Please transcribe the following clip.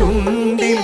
ചുണ്ടിൽ